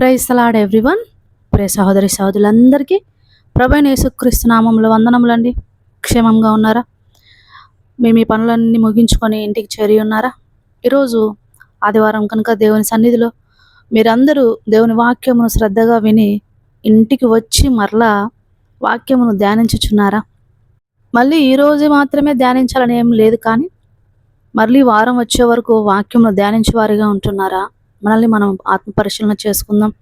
Praise salad everyone. ప్రే సహోదరి సహోదరులందరికీ ప్రభైన యేసుక్రీస్తు నామంలో వందనములండి. క్షేమంగా ఉన్నారా? మేము ఈ పనులన్నీ ముగించుకొని ఇంటికి చేరి ఉన్నారా? ఈరోజు ఆదివారం కనుక దేవుని సన్నిధిలో మీరందరూ దేవుని వాక్యమును శ్రద్ధగా విని ఇంటికి వచ్చి మరలా వాక్యమును ధ్యానించుచున్నారా? మళ్ళీ ఈరోజు మాత్రమే ధ్యానించాలని ఏం లేదు కానీ మళ్ళీ వారం వచ్చే వరకు వాక్యమును ధ్యానించేవారిగా ఉంటున్నారా? మనల్ని మనం ఆత్మ పరిశీలన చేసుకుందాం.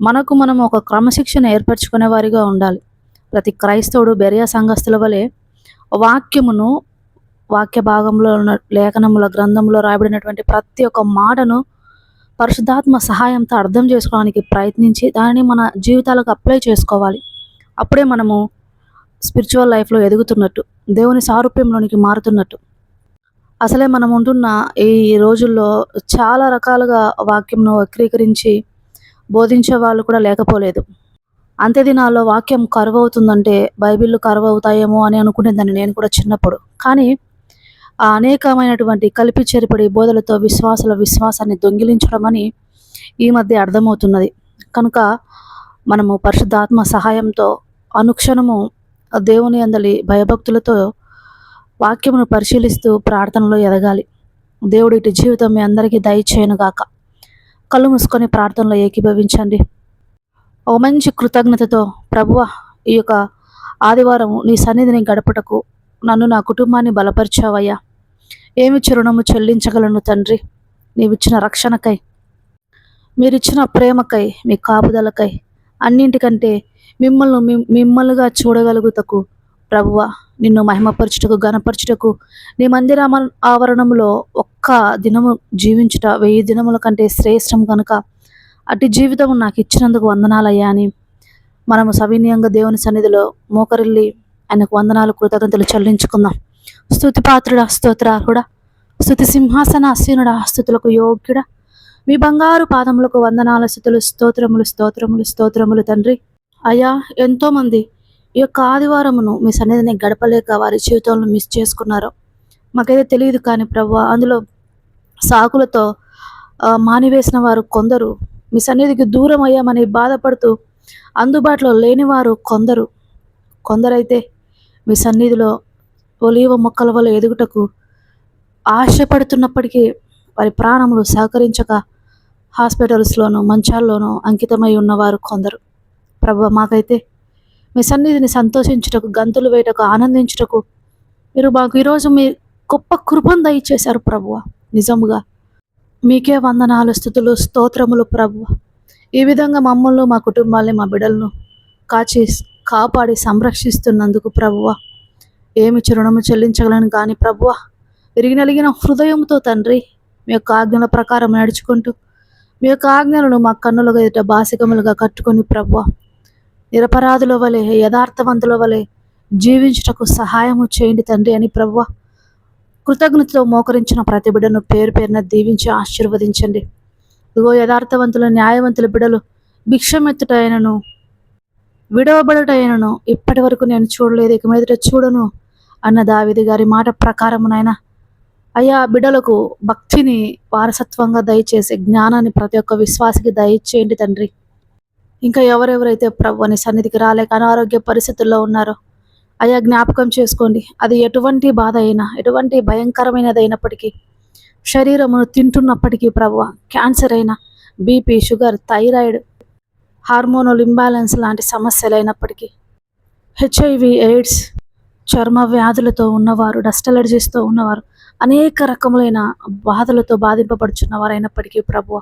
మనకు మనం ఒక క్రమశిక్షణ ఏర్పరచుకునే వారిగా ఉండాలి. ప్రతి క్రైస్తవుడు బెరియా సంఘస్థుల వలె వాక్యమును వాక్య భాగంలో ఉన్న లేఖనముల గ్రంథంలో రాయబడినటువంటి ప్రతి ఒక్క మాటను పరిశుద్ధాత్మ సహాయంతో అర్థం చేసుకోవడానికి ప్రయత్నించి దానిని మన జీవితాలకు అప్లై చేసుకోవాలి. అప్పుడే మనము స్పిరిచువల్ లైఫ్లో ఎదుగుతున్నట్టు దేవుని సారూప్యంలోనికి మారుతున్నట్టు. అసలే మనం ఉంటున్న ఈ రోజుల్లో చాలా రకాలుగా వాక్యంను వక్రీకరించి బోధించే వాళ్ళు కూడా లేకపోలేదు. అంతే దినాల్లో వాక్యం కరువు అవుతుందంటే బైబిళ్ళు కరువు అవుతాయేమో అని అనుకునేదాన్ని నేను కూడా చిన్నప్పుడు. కానీ ఆ అనేకమైనటువంటి కలిపి చెరిపడి బోధలతో విశ్వాసల విశ్వాసాన్ని దొంగిలించడం అని ఈ మధ్య అర్థమవుతున్నది. కనుక మనము పరిశుద్ధాత్మ సహాయంతో అనుక్షణము దేవుని అందలి భయభక్తులతో వాక్యమును పరిశీలిస్తూ ప్రార్థనలో ఎదగాలి. దేవుడు ఇటు జీవితం మీ అందరికీ దయచేయనుగాక కళ్ళు మూసుకొని ప్రార్థనలో ఏకీభవించండి. ఒక మంచి కృతజ్ఞతతో ప్రభువ ఈ యొక్క ఆదివారం నీ సన్నిధిని గడపటకు నన్ను నా కుటుంబాన్ని బలపరిచావయ్యా. ఏమి చిరుణము చెల్లించగలను తండ్రి. నీవిచ్చిన రక్షణకై మీరిచ్చిన ప్రేమకై మీ కాపుదలకై అన్నింటికంటే మిమ్మల్ని మిమ్- మిమ్మల్నిగా చూడగలుగుటకు ప్రభువ నిన్ను మహిమపరచుటకు గణపరచుటకు నీ మందిర ఆవరణంలో ఆవరణములో ఒక్క దినము జీవించుట వెయ్యి దినముల కంటే శ్రేష్టం కనుక అటు జీవితం నాకు ఇచ్చినందుకు వందనాలయ్యా అని మనము సవినీయంగా దేవుని సన్నిధిలో మోకరిల్లి ఆయనకు వందనాలు కృతజ్ఞతలు చెల్లించుకుందాం. స్థుతి పాత్రుడా స్తోత్రార్హుడా స్థుతి సింహాసన అసీనుడా స్థుతులకు యోగ్యుడా. మీ బంగారు పాదములకు వందనాల స్థుతులు స్తోత్రములు స్తోత్రములు స్తోత్రములు తండ్రి. అయ్యా ఎంతోమంది ఈ యొక్క ఆదివారమును మీ సన్నిధిని గడపలేక వారి జీవితంలో మిస్ చేసుకున్నారు మాకైతే తెలియదు కానీ ప్రభు అందులో సాకులతో మానివేసిన వారు కొందరు మీ సన్నిధికి దూరం అయ్యామని బాధపడుతూ అందుబాటులో లేనివారు కొందరు. కొందరైతే మీ సన్నిధిలో ఒలీవ మొక్కల వల్ల ఎదుగుటకు ఆశపడుతున్నప్పటికీ వారి ప్రాణములు సహకరించక హాస్పిటల్స్లోనూ మంచాల్లోనూ అంకితమై ఉన్నవారు కొందరు. ప్రభు మాకైతే మీ సన్నిధిని సంతోషించుటకు గంతులు వేయటకు ఆనందించుటకు. మీరు మాకు ఈరోజు మీ గొప్ప కృపను దయచేశారు ప్రభువ. నిజముగా మీకే వందనాలు స్థుతులు స్తోత్రములు ప్రభు ఈ విధంగా మమ్మల్ని మా కుటుంబాల్ని మా బిడ్డలను కాచి కాపాడి సంరక్షిస్తున్నందుకు ప్రభువ. ఏమి రుణము చెల్లించగలను కానీ ప్రభువ. విరిగినలిగిన హృదయంతో తండ్రి మీ యొక్క ఆజ్ఞల ప్రకారం నడుచుకుంటూ మీ యొక్క ఆజ్ఞలను మా కన్నులుగా ఎదుట బాసికములుగా కట్టుకొని ప్రభువ. నిరపరాధుల వలె యథార్థవంతుల వలె జీవించుటకు సహాయము చేయండి తండ్రి అని ప్రభువ. కృతజ్ఞతతో మోకరించిన ప్రతి బిడ్డను పేరు పేరున దీవించి ఆశీర్వదించండి. ఇదిగో యథార్థవంతుల న్యాయవంతుల బిడ్డలు భిక్షమెత్తుటైనను విడవబడుటైనను ఇప్పటి వరకు నేను చూడలేదు ఇక మీదట చూడను అన్న దావిది గారి మాట ప్రకారమునైనా అయ్యా బిడ్డలకు భక్తిని వారసత్వంగా దయచేసి జ్ఞానాన్ని ప్రతి ఒక్క విశ్వాసికి దయచేయండి తండ్రి. ఇంకా ఎవరెవరైతే ప్రభు అని సన్నిధికి రాలేక అనారోగ్య పరిస్థితుల్లో ఉన్నారో అయ్యా జ్ఞాపకం చేసుకోండి. అది ఎటువంటి బాధ అయినా ఎటువంటి భయంకరమైనది అయినప్పటికీ శరీరమును తింటున్నప్పటికీ ప్రభు క్యాన్సర్ అయినా BP sugar thyroid hormonal imbalance లాంటి సమస్యలు అయినప్పటికీ హెచ్ఐవి ఎయిడ్స్ చర్మ వ్యాధులతో ఉన్నవారు డస్ట్ అలర్జీస్తో ఉన్నవారు అనేక రకములైన బాధలతో బాధింపబడుచున్న వారైనప్పటికీ ప్రభు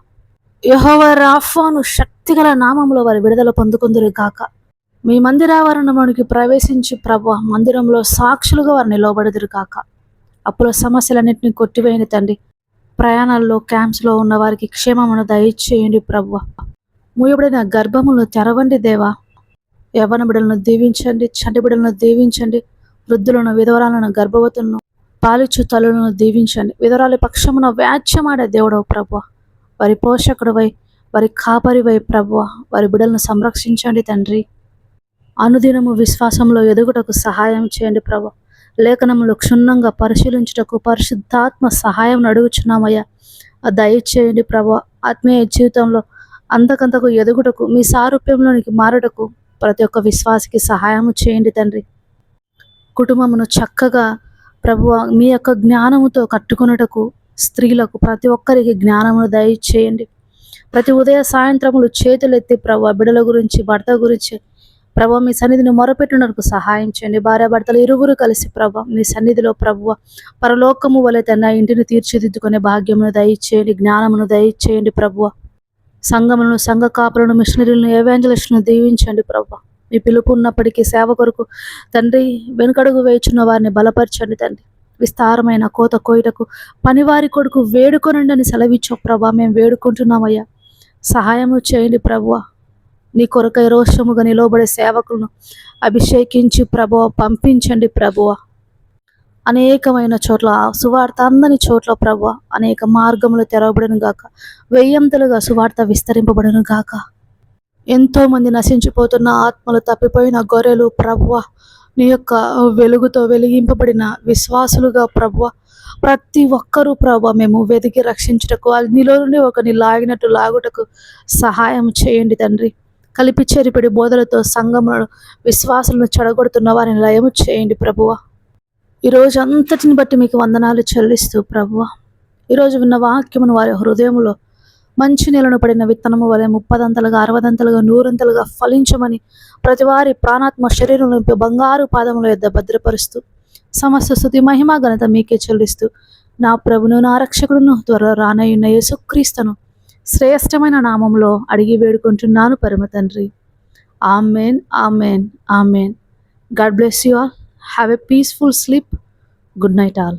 యహోవ రాఫాను శక్తిగల నామంలో వారి విడుదల పొందుకుందరు కాక మీ మందిరావరణంలోనికి ప్రవేశించి ప్రభు మందిరంలో సాక్షులుగా వారు నిలవబడుదురు కాక అప్పుల సమస్యలన్నింటినీ కొట్టివేయండి తండ్రి. ప్రయాణాల్లో క్యాంప్స్లో ఉన్న వారికి క్షేమమును దయచేయండి ప్రభు. మూయబడిన గర్భములను తెరవండి దేవా. యవ్వన బిడలను దీవించండి చంటి బిడలను దీవించండి. వృద్ధులను విధవరాలను గర్భవతులను పాలిచ్చు తల్లులను దీవించండి. విధవరాలి పక్షమున వ్యాజ్యమాడే దేవుడవు ప్రభు. వారి పోషకుడివై వారి కాపరివై ప్రభు వారి బిడలను సంరక్షించండి తండ్రి. అనుదినము విశ్వాసంలో ఎదుగుటకు సహాయం చేయండి ప్రభు లేఖనములు క్షుణ్ణంగా పరిశీలించుటకు పరిశుద్ధాత్మ సహాయం అడుగుచున్నామయ్యా దయచేయండి ప్రభు ఆత్మీయ జీవితంలో అంతకంతకు ఎదుగుటకు మీ సారూప్యంలోనికి మారుటకు ప్రతి ఒక్క విశ్వాసికి సహాయం చేయండి తండ్రి. కుటుంబమును చక్కగా ప్రభు మీ యొక్క జ్ఞానముతో కట్టుకున్నటకు స్త్రీలకు ప్రతి ఒక్కరికి జ్ఞానమును దయచేయండి. ప్రతి ఉదయ సాయంత్రములు చేతులెత్తి ప్రభా బిడల గురించి భర్త గురించి ప్రభా మీ సన్నిధిని మొరపెట్టినందుకు సహాయం చేయండి. భార్య భర్తలు ఇరువురు కలిసి ప్రభా మీ సన్నిధిలో ప్రభు పరలోకము వలె తన ఇంటిని తీర్చిదిద్దుకునే భాగ్యమును దయచేయండి జ్ఞానమును దయచేయండి ప్రభు. సంఘములను సంఘ కాపులను మిషనరీలను ఏవేంజలిస్టులను దీవించండి ప్రభు. మీ పిలుపు ఉన్నప్పటికీ సేవ కొరకు తండ్రి వెనుకడుగు వేయుచున్న వారిని బలపరచండి తండ్రి. విస్తారమైన కోత కోయటకు పనివారి కొడుకు వేడుకొనండి అని సెలవిచ్చో ప్రభా మేము వేడుకుంటున్నామయ్యా. సహాయము చేయండి ప్రభువ. నీ కొరకై రోషముగా నిలవబడే సేవకులను అభిషేకించి ప్రభువ పంపించండి ప్రభువ. అనేకమైన చోట్ల సువార్త అందని చోట్ల ప్రభు అనేక మార్గములు తెరవబడను గాక. వెయ్యంతలుగా సువార్త విస్తరింపబడను గాక. ఎంతో మంది నశించిపోతున్న ఆత్మలు తప్పిపోయిన గొర్రెలు ప్రభువ నీ యొక్క వెలుగుతో వెలిగింపబడిన విశ్వాసులుగా ప్రభువ ప్రతి ఒక్కరూ ప్రభు మేము వెతికి రక్షించుటకు వాళ్ళు నీలో నుండి ఒకరిని లాగినట్టు లాగుటకు సహాయం చేయండి తండ్రి. కలిపి చెరిపిడి బోధలతో సంఘములను విశ్వాసులను చెడగొడుతున్న వారిని లయము చేయండి ప్రభువ. ఈరోజు అంతటిని బట్టి మీకు వందనాలు చెల్లిస్తూ ప్రభువ. ఈరోజు విన్న వాక్యమును వారి హృదయంలో మంచి నెలను పడిన విత్తనము వలె ముప్పదంతలుగా అరవదంతలుగా నూరంతలుగా ఫలించమని ప్రతివారి ప్రాణాత్మ శరీరంలో బంగారు పాదముల యొద్ద భద్రపరుస్తూ సమస్త స్థుతి మహిమ ఘనత మీకే చెల్లిస్తూ నా ప్రభును నా రక్షకుడును త్వరలో రానయ్యున్న యేసుక్రీస్తును శ్రేష్టమైన నామంలో అడిగి వేడుకుంటున్నాను పరమ తండ్రి. Amen amen amen. God bless you all. Have a peaceful sleep. Good night all.